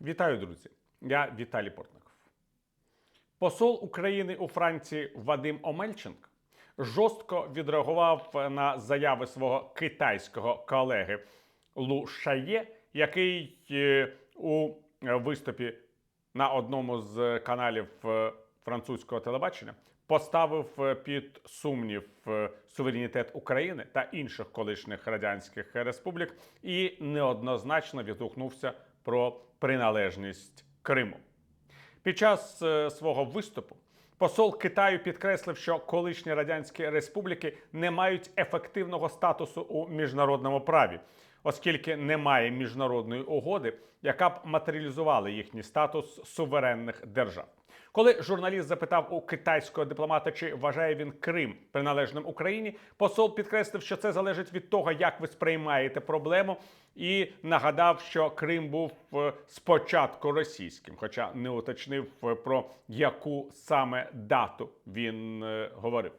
Вітаю, друзі! Я Віталій Портников. Посол України у Франції Вадим Омельченко жорстко відреагував на заяви свого китайського колеги Лу Шає, який е, у виступі на одному з каналів е, французького телебачення поставив е, під сумнів суверенітет України та інших колишніх радянських республік і неоднозначно відгукнувся про приналежність Криму. Під час е, свого виступу посол Китаю підкреслив, що колишні радянські республіки не мають ефективного статусу у міжнародному праві, оскільки немає міжнародної угоди, яка б матеріалізувала їхній статус суверенних держав. Коли журналіст запитав у китайського дипломата, чи вважає він Крим приналежним Україні, посол підкреслив, що це залежить від того, як ви сприймаєте проблему, і нагадав, що Крим був е, спочатку російським, хоча не уточнив е, про яку саме дату він е, говорив.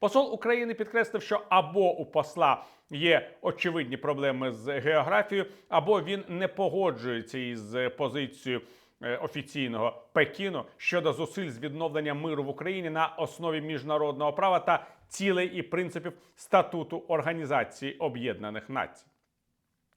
Посол України підкреслив, що або у посла є очевидні проблеми з географією, або він не погоджується із позицією е, офіційного Пекіну щодо зусиль з відновлення миру в Україні на основі міжнародного права та цілей і принципів статуту Організації Об'єднаних Націй.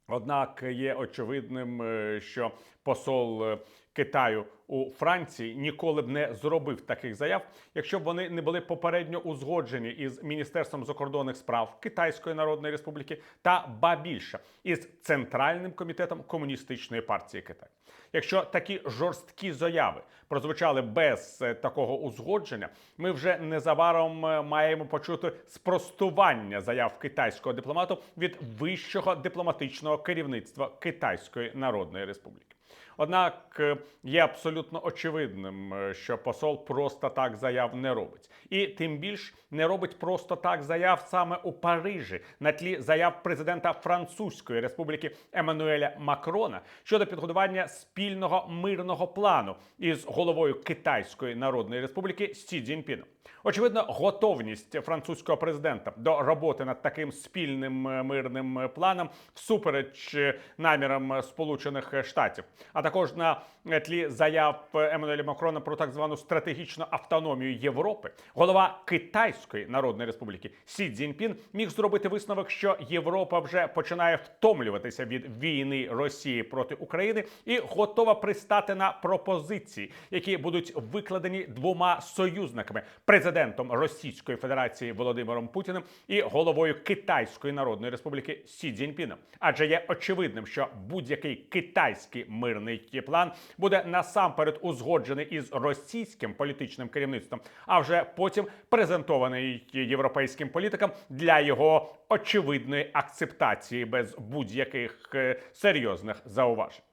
Однак є очевидним, е, що посол е, Китаю у Франції ніколи б не зробив таких заяв, якщо б вони не були попередньо узгоджені із Міністерством закордонних справ Китайської Народної Республіки та ба більше із Центральним комітетом комуністичної партії Китаю. Якщо такі жорсткі заяви прозвучали без е, такого узгодження, ми вже незабаром е, маємо почути спростування заяв китайського дипломату від вищого дипломатичного керівництва Китайської Народної Республіки. Однак е, є абсолютно очевидним, е, що посол просто так заяв не робить, і тим більш не робить просто так заяв саме у Парижі на тлі заяв президента Французької республіки Еммануеля Макрона щодо підготування спільного мирного плану із головою Китайської Народної Республіки Сі Цзіньпіном. Очевидно, готовність французького президента до роботи над таким спільним е, мирним е, планом всупереч е, намірам Сполучених Штатів, а також на тлі заяв Еммануеля Макрона про так звану стратегічну автономію Європи, голова Китайської Народної Республіки Сі Цзіньпін міг зробити висновок, що Європа вже починає втомлюватися від війни Росії проти України і готова пристати на пропозиції, які будуть викладені двома союзниками президентом Російської Федерації Володимиром Путіним і головою Китайської Народної Республіки Сі Цзіньпіном. Адже є очевидним, що будь-який китайський мирний план буде насамперед узгоджений із російським політичним керівництвом, а вже потім презентований європейським політикам для його очевидної акцептації без будь-яких е, серйозних зауважень.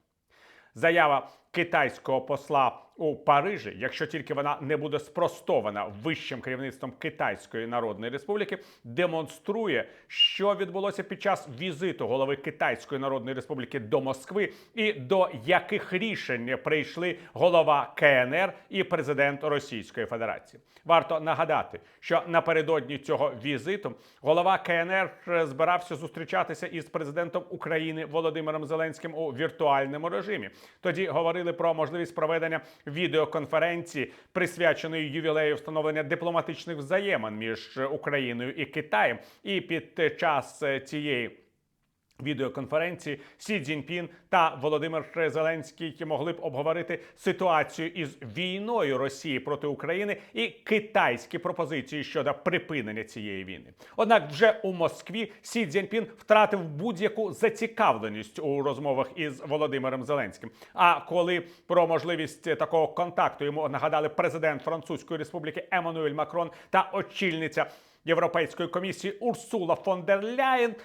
Заява китайського посла у Парижі, якщо тільки вона не буде спростована вищим керівництвом Китайської Народної Республіки, демонструє, що відбулося під час візиту голови Китайської Народної Республіки до Москви, і до яких рішень прийшли голова КНР і президент Російської Федерації. Варто нагадати, що напередодні цього візиту голова КНР збирався зустрічатися із президентом України Володимиром Зеленським у віртуальному режимі. Тоді говорили про можливість проведення відеоконференції, присвяченої ювілею встановлення дипломатичних взаємин між Україною і Китаєм. І під час е, цієї відеоконференції Сі Цзіньпін та Володимир Зеленський могли б обговорити ситуацію із війною Росії проти України і китайські пропозиції щодо припинення цієї війни. Однак, вже у Москві Сі Цзіньпін втратив будь-яку зацікавленість у розмовах із Володимиром Зеленським. А коли про можливість такого контакту йому нагадали президент Французької республіки Еммануель Макрон та очільниця Європейської комісії Урсула фон дер Ляєн.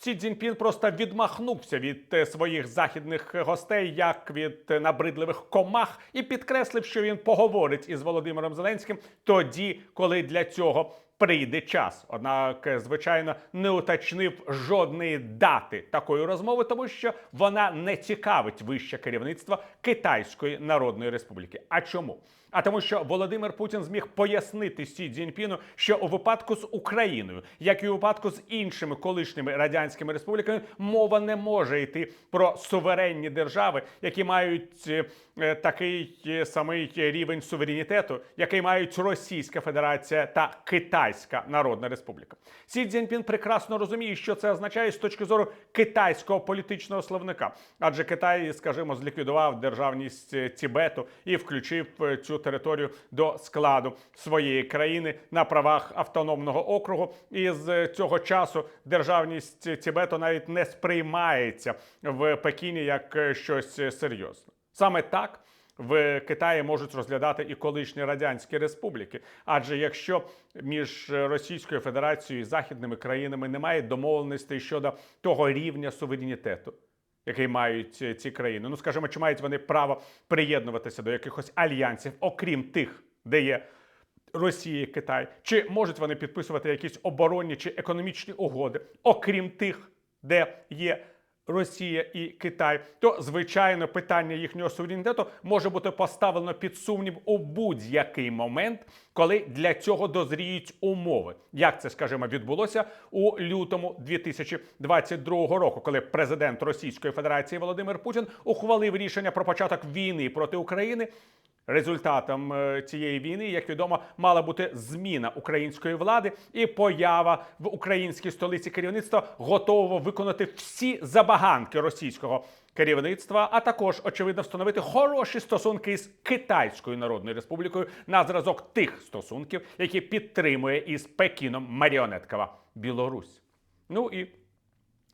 Сі Цзіньпін просто відмахнувся від е, своїх західних гостей, як від е, набридливих комах, і підкреслив, що він поговорить із Володимиром Зеленським тоді, коли для цього прийде час. Однак, е, звичайно, не уточнив жодної дати такої розмови, тому що вона не цікавить вище керівництво Китайської Народної Республіки. А чому? А тому, що Володимир Путін зміг пояснити Сі Цзіньпіну, що у випадку з Україною, як і у випадку з іншими колишніми радянськими республіками, мова не може йти про суверенні держави, які мають е, е, такий е, самий рівень суверенітету, який мають Російська Федерація та Китайська Народна Республіка. Сі Цзіньпін прекрасно розуміє, що це означає з точки зору китайського політичного словника, адже Китай, скажімо, зліквідував державність Тібету і включив е, територію до складу своєї країни на правах автономного округу. І з цього часу державність Тібету навіть не сприймається в Пекіні як щось серйозне. Саме так. В Китаї можуть розглядати і колишні радянські республіки. Адже якщо між Російською Федерацією і західними країнами немає домовленостей щодо того рівня суверенітету, який мають е, ці країни, ну скажімо, чи мають вони право приєднуватися до якихось альянсів, окрім тих, де є Росія Китай, чи можуть вони підписувати якісь оборонні чи економічні угоди, окрім тих, де є Росія і Китай, то звичайно питання їхнього суверенітету може бути поставлено під сумнів у будь-який момент, коли для цього дозріють умови. Як це скажімо, відбулося у лютому 2022 року, коли президент Російської Федерації Володимир Путін ухвалив рішення про початок війни проти України. Результатом е, цієї війни, як відомо, мала бути зміна української влади і поява в українській столиці керівництва готового виконати всі забаганки російського керівництва, а також очевидно встановити хороші стосунки із Китайською Народною Республікою на зразок тих стосунків, які підтримує із Пекіном маріонеткова Білорусь. Ну і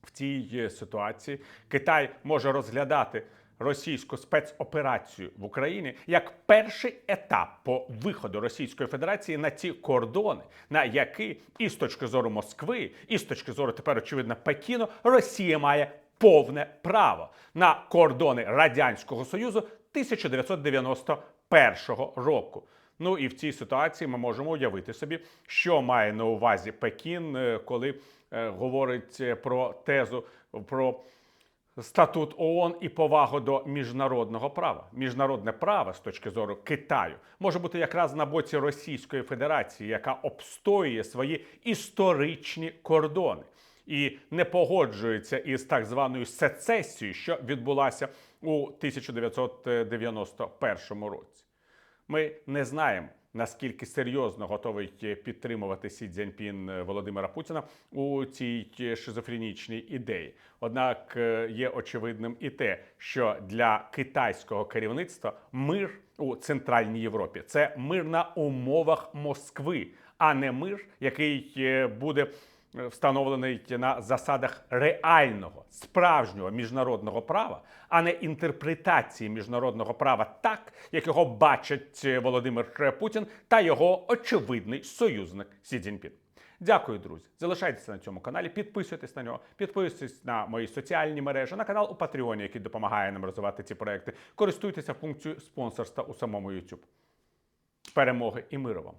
в цій е, ситуації Китай може розглядати російську спецоперацію в Україні як перший етап по виходу Російської Федерації на ці кордони, на які і з точки зору Москви, і з точки зору тепер очевидно Пекіну, Росія має повне право на кордони Радянського Союзу 1991 року. Ну і в цій ситуації ми можемо уявити собі, що має на увазі Пекін, е, коли е, говорить е, про тезу про статут ООН і повагу до міжнародного права. Міжнародне право з точки зору Китаю може бути якраз на боці Російської Федерації, яка обстоює свої історичні кордони. І не погоджується із так званою сецесією, що відбулася у 1991 році. Ми не знаємо, наскільки серйозно готовий підтримувати Сі Цзіньпін е, Володимира Путіна у цій е, шизофренічній ідеї. Однак е, є очевидним і те, що для китайського керівництва мир у Центральній Європі це мир на умовах Москви, а не мир, який е, буде е, встановлений на засадах реального справжнього міжнародного права, а не інтерпретації міжнародного права так, як його бачить е, Володимир Путін та його очевидний союзник Сі Цзіньпін. Дякую, друзі. Залишайтеся на цьому каналі, підписуйтесь на нього, підписуйтесь на мої соціальні мережі, на канал у Патреоні, який допомагає нам розвивати ці проекти. Користуйтеся функцією спонсорства у самому YouTube. Перемоги і миру вам!